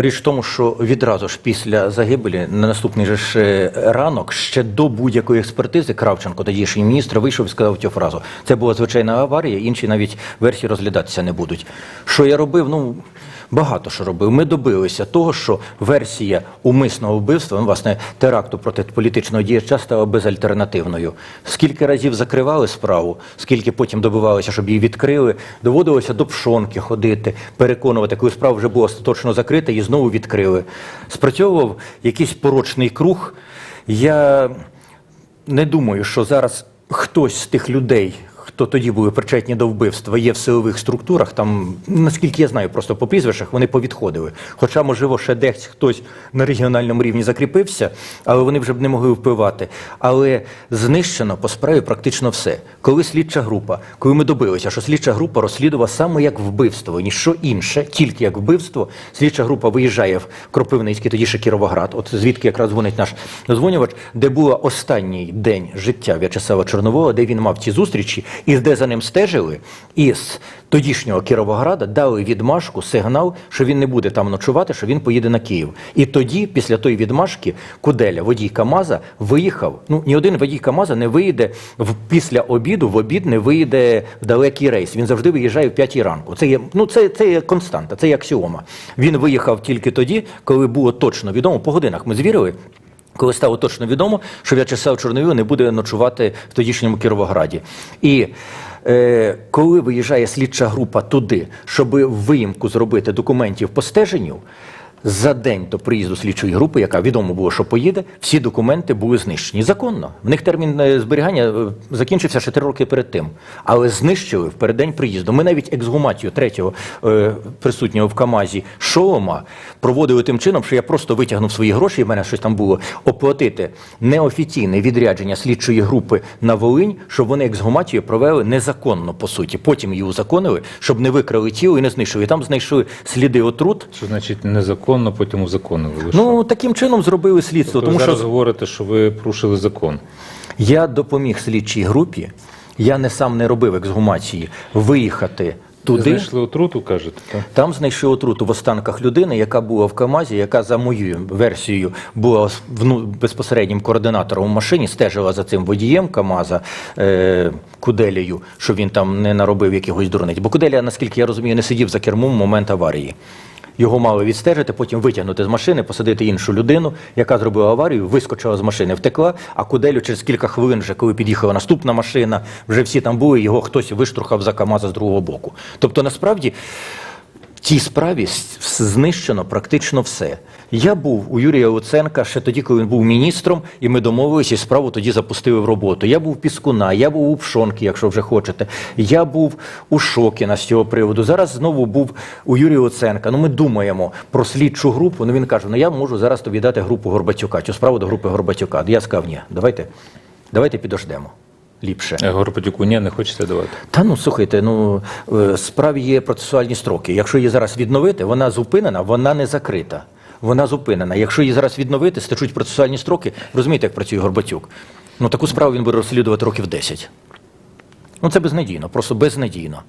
Річ в тому, що відразу ж після загибелі на наступний же ж е, ранок, ще до будь-якої експертизи, Кравченко, тодішній міністр, вийшов і сказав цю фразу. Це була звичайна аварія, інші навіть версії розглядатися не будуть. Що я робив? Ну багато що робив. Ми добилися того, що версія умисного вбивства, ну, власне, теракту проти політичного діяча стала безальтернативною. Скільки разів закривали справу, скільки потім добивалися, щоб її відкрили, доводилося до пшонки ходити, переконувати, коли справа вже була остаточно закрита, її знову відкрили. Спрацьовував якийсь порочний круг. Я не думаю, що зараз хтось з тих людей, хто тоді були причетні до вбивства, є в силових структурах. Там, наскільки я знаю, просто по прізвищах вони повідходили. Хоча, можливо, ще десь хтось на регіональному рівні закріпився, але вони вже б не могли впливати. Але знищено по справі практично все. Коли слідча група, коли ми добилися, що слідча група розслідувала саме як вбивство, ніщо інше, тільки як вбивство, слідча група виїжджає в Кропивницький, тоді ще Кіровоград, от звідки якраз дзвонить наш дозвонювач, де був останній день життя В'ячеслава Чорновола, де він мав ці зустрічі, і де за ним стежили, і з тодішнього Кіровограда дали відмашку, сигнал, що він не буде там ночувати, що він поїде на Київ. І тоді, після тої відмашки, Куделя, водій Камаза, виїхав. Ну ні один водій Камаза не виїде в після обіду, в обід не виїде в далекий рейс. Він завжди виїжджає в п'ятій ранку. Це є ну це, це є константа, це є аксіома. Він виїхав тільки тоді, коли було точно відомо по годинах. Ми звірили. Коли стало точно відомо, що В'ячеслав Чорновіл не буде ночувати в тодішньому Кіровограді. І е, коли виїжджає слідча група туди, щоб виїмку зробити документів по стеженню, за день до приїзду слідчої групи, яка відомо було, що поїде, всі документи були знищені. Законно. В них термін е, зберігання е, закінчився ще три роки перед тим. Але знищили в переддень приїзду. Ми навіть ексгумацію третього е, присутнього в Камазі Шолома проводили тим чином, що я просто витягнув свої гроші, і в мене щось там було, оплатити неофіційне відрядження слідчої групи на Волинь, щоб вони ексгумацію провели незаконно, по суті. Потім її узаконили, щоб не викрали тіло і не знищили. І там знайшли сліди отрут. Що значить незаконно, потім узаконили? Ви що? Ну таким чином зробили слідство, Тобто тому ви зараз що говорите, що ви порушили закон. я допоміг слідчій групі. Я не сам не робив ексгумації, виїхати туди. знайшли отруту, кажете? Так? Там знайшли отруту в останках людини, яка була в Камазі, яка за моєю версією була вну- безпосереднім координатором в машині, стежила за цим водієм Камаза е, Куделею, щоб він там не наробив якихось дурниць. Бо Куделя, наскільки я розумію, не сидів за кермом в момент аварії. Його мали відстежити, потім витягнути з машини, посадити іншу людину, яка зробила аварію, вискочила з машини, втекла. А Куделю через кілька хвилин, вже коли під'їхала наступна машина, вже всі там були, його хтось виштурхав за КАМАЗа з другого боку. Тобто, насправді, в цій справі знищено практично все. Я був у Юрія Луценка ще тоді, коли він був міністром, і ми домовилися, і справу тоді запустили в роботу. Я був у Піскуна, я був у Пшонки, якщо вже хочете. Я був у Шокіна з цього приводу. Зараз знову був у Юрія Луценка. Ну ми думаємо про слідчу групу. Ну він каже: ну я можу зараз тобі дати групу Горбатюка, цю справу до групи Горбатюка. Я сказав, ні, давайте, давайте підождемо. Ліпше. Горбатюку, ні, не хочете давати. Та ну слухайте, ну е, справі є процесуальні строки. Якщо її зараз відновити, вона зупинена, вона не закрита. Вона зупинена. Якщо її зараз відновити, стечуть процесуальні строки. Розумієте, як працює Горбатюк? Ну таку справу він буде розслідувати років 10. Ну це безнадійно, просто безнадійно.